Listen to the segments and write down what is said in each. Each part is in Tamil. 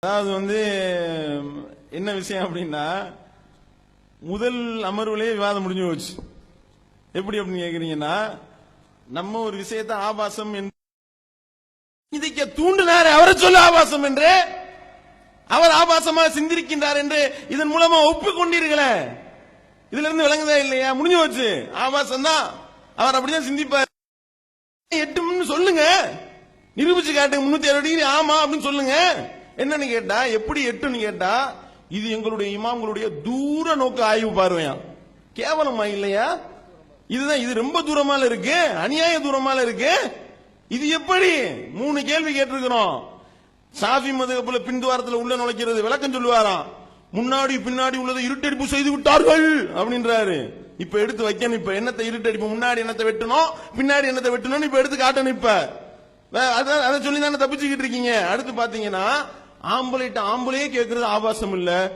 அதாவது வந்து என்ன விஷயம் அப்படின்னா முதல் அமர்வுலேயே விவாதம் முடிஞ்சு போச்சு. எப்படி அப்படின்னு கேக்குறீங்கன்னா நம்ம ஒரு விஷயத்த ஆபாசம் சிந்திக்க தூண்டினார் அவரை சொல்ல ஆபாசம் என்று அவர் ஆபாசமா சிந்திருக்கின்றார் என்று இதன் மூலமா ஒப்புக்கொண்டீர்களே. இதுல இருந்து விளங்குதா இல்லையா? முடிஞ்சு போச்சு. ஆபாசம் தான் அவர் அப்படிதான் சிந்திப்பார். எட்டு சொல்லுங்க. நிரூபிச்சு காட்டுங்க. முன்னூத்தி அறுபது டிகிரி ஆமா அப்படின்னு சொல்லுங்க. என்னன்னு கேட்டா எப்படி எட்டுன்னு கேட்டா இது எங்களுடைய இமாம்களுடைய தூர நோக்கு ஆய்வு பார்வையா? கேவலமா இல்லையா? இதுதான் இது ரொம்ப தூரமால இருக்கு. அநியாய தூரமால இருக்கு. இது எப்படி? மூணு கேள்வி கேட்டிருக்கிறோம். சாஃபி மதுகப்புல பின்துவாரத்துல உள்ள நுழைக்கிறது விளக்கம் சொல்லுவாராம். முன்னாடி பின்னாடி உள்ளதை இருட்டடிப்பு செய்து விட்டார்கள் அப்படின்றாரு. இப்ப எடுத்து வைக்கணும் இப்ப என்னத்தை இருட்டடிப்பு முன்னாடி என்னத்தை வெட்டணும் பின்னாடி என்னத்தை வெட்டணும் இப்ப எடுத்து காட்டணும் இப்ப வே- அதான் அதை சொல்லி தானே தப்பிச்சுக்கிட்டு இருக்கீங்க. அடுத்து பாத்தீங்கன்னா ஆம்பளைட்ட ஆம்பளையே கேட்கறது ஆபாசம் இல்ல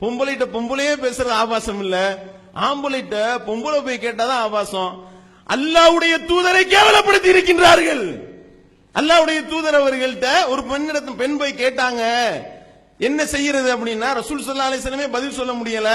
பொம்பளைட்ட பொம்பளையே பேசுறது ஆபாசம் இல்ல ஆம்பளைட்ட பொம்பளை போய் கேட்டாதான் ஆபாசம். அல்லாவுடைய தூதரை கேவலப்படுத்தி இருக்கின்றார்கள். அல்லாவுடைய தூதர் அவர்கள்ட்ட ஒரு பெண்ணிடத்து பெண் போய் கேட்டாங்க என்ன செய்யறது? அப்படின்னா ரசூல் சல்லா அலிஸ்லமே பதில் சொல்ல முடியல.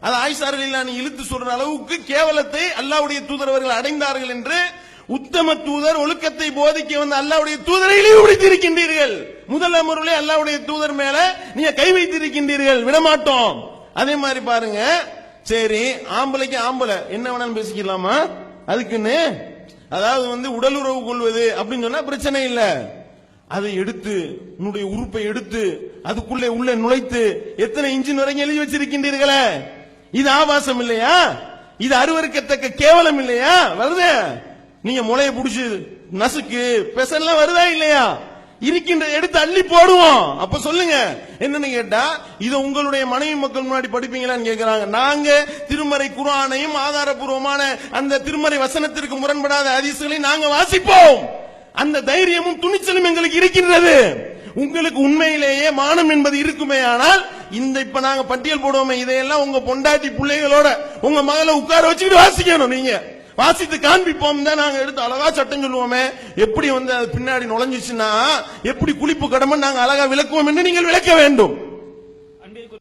அது ஆயிஷா ரலியல்லாஹு இழுத்து சொல்ற அளவுக்கு கேவலத்தை அல்லாவுடைய தூதர் அவர்கள் அடைந்தார்கள் என்று உத்தம தூதர் ஒழுக்கத்தை போதிக்க வந்து அல்லாவுடைய தூதரை இழிவுபடுத்தியிருக்கின்றீர்கள் முதல் அமர்வுலே அல்லாவுடைய தூதர் மேல நீங்க கை வைத்திருக்கின்றீர்கள். விடமாட்டோம். அதே மாதிரி பாருங்க. சரி ஆம்பளைக்கு ஆம்பளை. என்ன வேணாலும் பேசிக்கலாமா? அதுக்குன்னு அதாவது வந்து உடல் உறவு கொள்வது அப்படின்னு சொன்னா பிரச்சனை இல்ல. அதை எடுத்து உன்னுடைய உறுப்பை எடுத்து அதுக்குள்ளே உள்ள நுழைத்து எத்தனை இன்ஜின் வரைக்கும் எழுதி வச்சிருக்கின்றீர்களே? இது ஆபாசம் இல்லையா? இது அருவருக்கத்தக்க கேவலம் இல்லையா? வருது. நீங்க முளைய புடிச்சு நசுக்கு பெசல்லாம் வருதா இல்லையா? இருக்கின்ற எடுத்து அள்ளி போடுவோம். அப்ப சொல்லுங்க. என்னன்னு கேட்டா இது உங்களுடைய மனைவி மக்கள் முன்னாடி படிப்பீங்களான்னு கேட்கிறாங்க நாங்க திருமறை குரானையும் ஆதாரபூர்வமான அந்த திருமறை வசனத்திற்கு முரண்படாத ஹதீஸ்களை நாங்க வாசிப்போம். அந்த தைரியமும் துணிச்சலும் எங்களுக்கு இருக்கின்றது. உங்களுக்கு உண்மையிலேயே மானம் என்பது இருக்குமே ஆனால் இந்த இப்ப நாங்க பட்டியல் போடுவோமே இதையெல்லாம் உங்க பொண்டாட்டி பிள்ளைகளோட உங்க மகளை உட்கார வச்சுக்கிட்டு வாசிக்கணும் நீங்க. வாசித்து காண்பிப்போம் தான் நாங்க எடுத்து அழகா சட்டம் சொல்லுவோமே. எப்படி வந்து அது பின்னாடி நுழைஞ்சிச்சுன்னா எப்படி குளிப்பு கடமை நாங்க அழகா விளக்குவோம் என்று நீங்கள் விளக்க வேண்டும்.